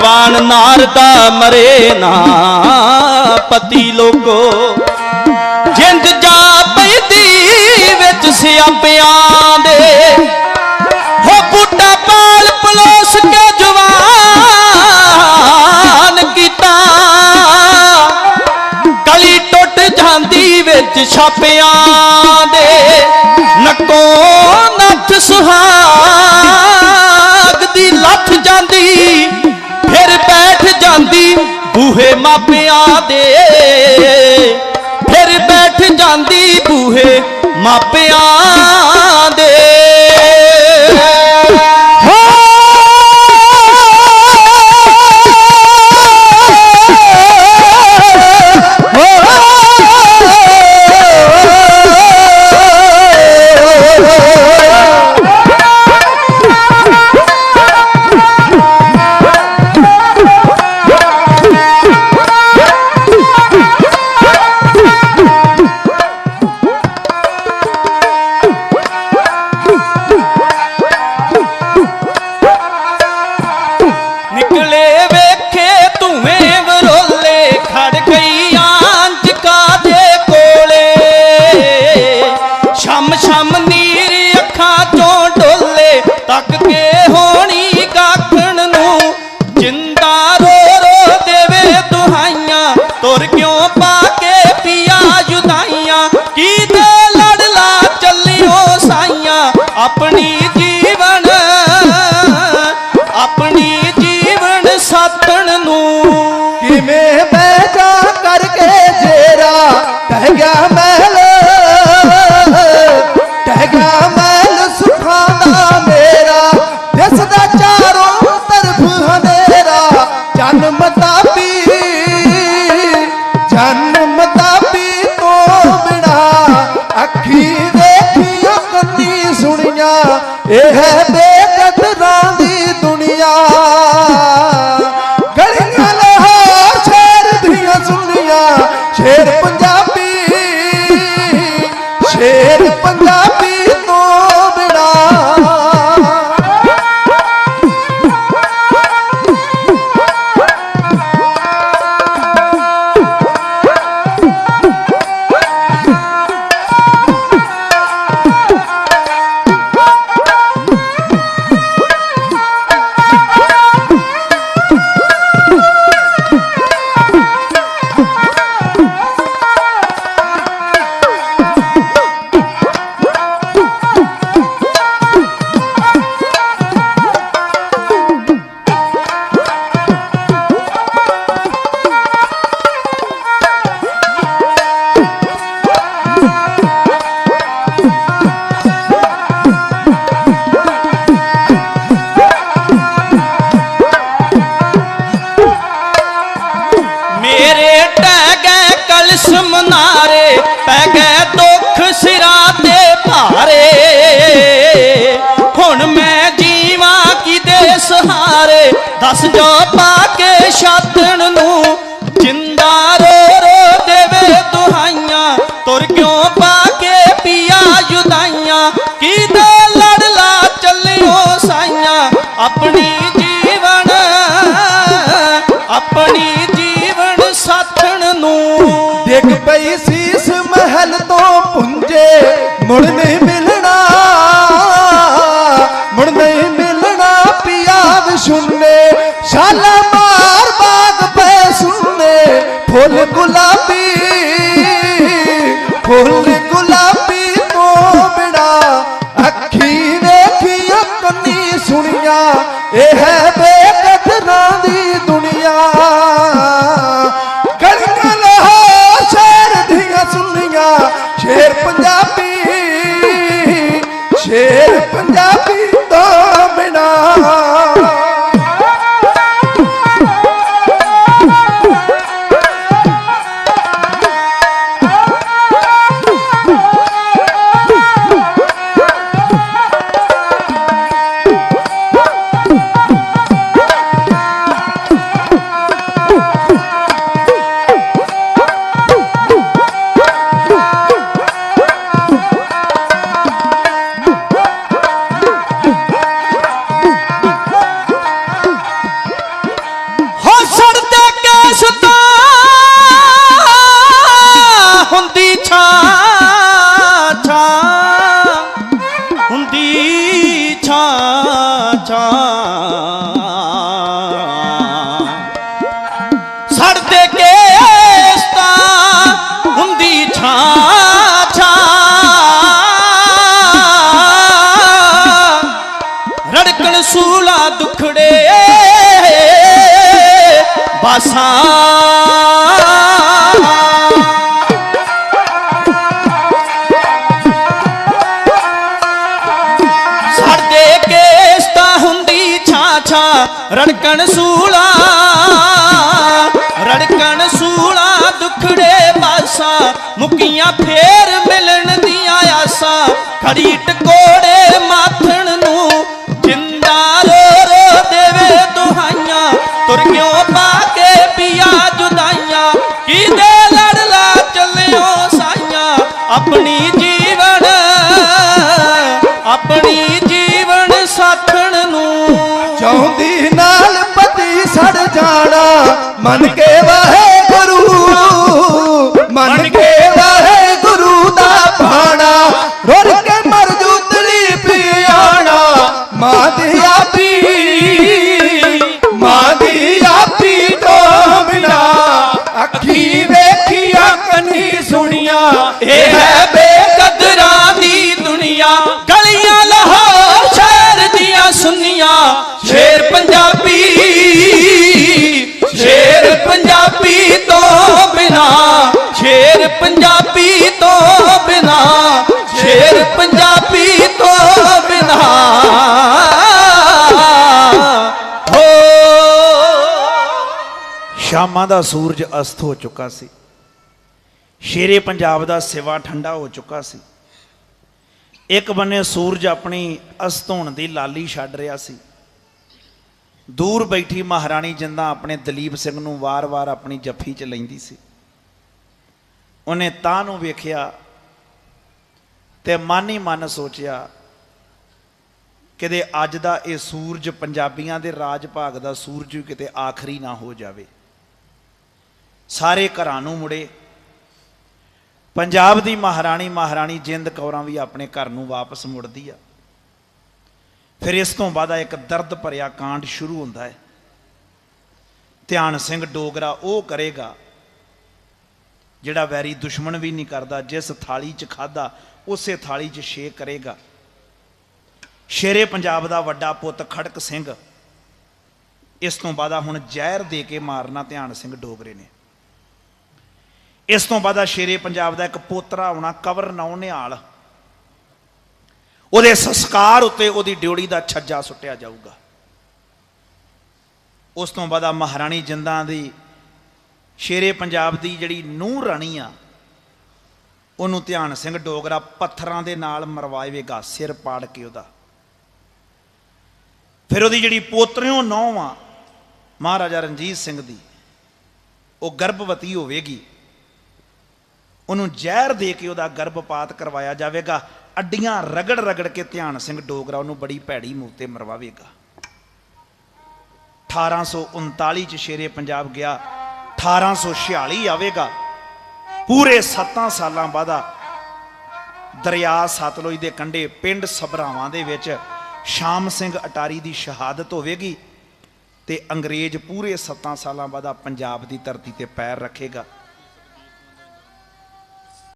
ਜਵਾਨ ਨਾਰ ਮਰੇ ਨਾ, ਪਤੀ ਲੋਕੋ। ਜਿੰਦ ਜਾ ਪੈਦੀ ਵਿੱਚ ਸਿਆਪਿਆਂ ਦੇ। ਹੋ ਬੁੱਢਾ ਪਾਲ ਪਲੋਸ ਕੇ ਜਵਾਨ ਕੀਤਾ। ਕਲੀ ਟੁੱਟ ਜਾਂਦੀ ਵਿੱਚ ਛਾਪਿਆਂ ਬੂਹੇ ਮਾਪਿਆਂ ਦੇ। ਫਿਰ ਬੈਠ ਜਾਂਦੀ ਬੂਹੇ ਮਾਪਿਆਂ ਇਹ ਹੈ ਬੇਕਦਰਾਂ ਦੀ ਦੁਨੀਆ। ਗਲੀਆਂ ਲਾਹੌਰ ਸ਼ੇਰ ਦੀਆਂ ਸੁਣੀਆਂ ਸ਼ੇਰ ਪੰਜਾਬੀ ਸ਼ੇਰ ਪੰਜਾਬੀ। ਸਹਾਰੇ ਦੱਸ ਪਾ ਕੇ ਛਾਤਣ ਨੂੰ, ਜਿੰਦਾ ਰੋ ਰੋ ਦੇਵੇ ਦੁਹਾਈਆਂ, ਤੁਰ ਕਿਉਂ ਪਾ ਕੇ ਪੀਆ ਜੁਦਾਈਆਂ ਕਿਦੇ ਲੜ ਚੱਲਿਓ ਸਾਈਆਂ? ਆਪਣੀ ਜੀਵਨ ਆਪਣੀ ਜੀਵਨ ਸਾਥਣ ਨੂੰ। ਦੇਖ ਪਈ ਸੀਸ ਮਹਿਲ ਤੋਂ ਪੁੰਜੇ, ਮੁੜ ਨਹੀਂ Punjabi. ਰੜਕਣ ਸੂਲਾ ਰੜਕਣ ਸੂਲਾ ਦੁਖੜੇ ਬਾਸਾਂ ਮੁਕੀਆਂ ਫੇਰ ਮਿਲਣ ਦੀਆਂ ਆਸਾਂ। ਖੜੀ ਟਕੋੜੇ ਮਨ ਕੇ ਵਾਹਿਗੁਰੂ ਮਨ ਕੇ ਵਾਹਿਗੁਰੂ ਦਾ ਭਾਣਾ। ਰੁੜ ਕੇ ਮਰ ਜੂ ਤਲੀ ਪਿਆਣਾ। ਮਾਂ ਦੀ ਆਪੀ ਮਾਂ ਦੀ ਆਪੀ ਤੋਂ ਬਿਨਾ। ਅੱਖੀ ਵੇਖੀਆਂ ਕੰਨੀ ਸੁਣੀਆਂ ਇਹ ਹੈ ਪੰਜਾਬੀ ਤੋਂ ਬਿਨਾ। ਹੋ। ਸ਼ਾਮਾਂ ਦਾ ਸੂਰਜ ਅਸਤ ਹੋ ਚੁੱਕਾ ਸੀ। ਸ਼ੇਰੇ ਪੰਜਾਬ ਦਾ ਸਿਵਾ ਠੰਡਾ ਹੋ ਚੁੱਕਾ ਸੀ। ਇੱਕ ਬੰਨੇ ਸੂਰਜ ਆਪਣੀ ਅਸਤ ਹੋਣ ਦੀ ਲਾਲੀ ਛੱਡ ਰਿਹਾ ਸੀ। ਦੂਰ ਬੈਠੀ ਮਹਾਰਾਣੀ ਜਿੰਦਾ ਆਪਣੇ ਦਲੀਪ ਸਿੰਘ ਨੂੰ ਵਾਰ-ਵਾਰ ਆਪਣੀ ਜੱਫੀ 'ਚ ਲੈਂਦੀ ਸੀ। ਉਹਨੇ ਤਾਂ ਨੂੰ ਵੇਖਿਆ ਤੇ ਮਨ ਹੀ ਮਨ ਸੋਚਿਆ, ਕਿਤੇ ਅੱਜ ਦਾ ਇਹ ਸੂਰਜ ਪੰਜਾਬੀਆਂ ਦੇ ਰਾਜ ਭਾਗ ਦਾ ਸੂਰਜ ਵੀ ਕਿਤੇ ਆਖਰੀ ਨਾ ਹੋ ਜਾਵੇ। ਸਾਰੇ ਘਰਾਂ ਨੂੰ ਮੁੜੇ। ਪੰਜਾਬ ਦੀ ਮਹਾਰਾਣੀ ਮਹਾਰਾਣੀ ਜਿੰਦ ਕੌਰਾਂ ਵੀ ਆਪਣੇ ਘਰ ਨੂੰ ਵਾਪਸ ਮੁੜਦੀ ਆ। ਫਿਰ ਇਸ ਤੋਂ ਬਾਅਦ ਇੱਕ ਦਰਦ ਭਰਿਆ ਕਾਂਡ ਸ਼ੁਰੂ ਹੁੰਦਾ ਹੈ। ਧਿਆਨ ਸਿੰਘ ਡੋਗਰਾ ਉਹ ਕਰੇਗਾ ਜਿਹੜਾ ਵੈਰੀ ਦੁਸ਼ਮਣ ਵੀ ਨਹੀਂ ਕਰਦਾ, ਜਿਸ ਥਾਲੀ 'ਚ ਖਾਦਾ, ਉਸੇ ਥਾਲੀ 'ਚ ਛੇ ਕਰੇਗਾ। ਸ਼ੇਰੇ ਪੰਜਾਬ ਦਾ ਵੱਡਾ ਪੁੱਤ ਖੜਕ ਸਿੰਘ, ਇਸ ਤੋਂ ਬਾਅਦ ਹੁਣ ਜ਼ਹਿਰ ਦੇ ਕੇ ਮਾਰਨਾ ਧਿਆਨ ਸਿੰਘ ਡੋਗਰੇ ਨੇ। ਇਸ ਤੋਂ ਬਾਅਦ ਸ਼ੇਰੇ ਪੰਜਾਬ ਦਾ ਇੱਕ ਪੋਤਰਾ ਆਉਣਾ, ਕਵਰ ਨਾਉ ਨਿਹਾਲ। ਉਹਦੇ ਸੰਸਕਾਰ ਉੱਤੇ ਉਹਦੀ ਡਿਉੜੀ ਦਾ ਛੱਜਾ ਸੁੱਟਿਆ ਜਾਊਗਾ। ਉਸ ਤੋਂ ਬਾਅਦ ਮਹਾਰਾਣੀ ਜਿੰਦਾਂ ਦੀ ਸ਼ੇਰੇ ਪੰਜਾਬ ਦੀ ਜਿਹੜੀ ਨੂੰਹ ਰਾਣੀ ਆ, ਉਹਨੂੰ ਧਿਆਨ ਸਿੰਘ ਡੋਗਰਾ ਪੱਥਰਾਂ ਦੇ ਨਾਲ ਮਰਵਾਏਗਾ ਸਿਰ ਪਾੜ ਕੇ ਉਹਦਾ। ਫਿਰ ਉਹਦੀ ਜਿਹੜੀ ਪੋਤਰਿਓ ਨੌਂ ਆ, ਮਹਾਰਾਜਾ ਰਣਜੀਤ ਸਿੰਘ ਦੀ, ਉਹ ਗਰਭਵਤੀ ਹੋਵੇਗੀ। ਉਹਨੂੰ ਜ਼ਹਿਰ ਦੇ ਕੇ ਉਹਦਾ ਗਰਭਪਾਤ ਕਰਵਾਇਆ ਜਾਵੇਗਾ। ਅੱਡੀਆਂ ਰਗੜ ਰਗੜ ਕੇ ਧਿਆਨ ਸਿੰਘ ਡੋਗਰਾ ਉਹਨੂੰ ਬੜੀ ਭੈੜੀ ਮੂੰਹ ਤੇ ਮਰਵਾਵੇਗਾ। 1839 ਚ ਸ਼ੇਰੇ ਪੰਜਾਬ ਗਿਆ। 1846 ਆਵੇਗਾ। ਪੂਰੇ 7 ਸਾਲਾਂ ਬਾਅਦ ਦਰਿਆ ਸਤਲੁਜ ਦੇ ਕੰਢੇ ਪਿੰਡ ਸਭਰਾਵਾਂ ਦੇ ਵਿੱਚ ਸ਼ਾਮ ਸਿੰਘ ਅਟਾਰੀ ਦੀ ਸ਼ਹਾਦਤ ਹੋਵੇਗੀ ਤੇ ਅੰਗਰੇਜ਼ ਪੂਰੇ 7 ਸਾਲਾਂ ਬਾਅਦ ਪੰਜਾਬ ਦੀ ਧਰਤੀ ਤੇ ਪੈਰ ਰੱਖੇਗਾ।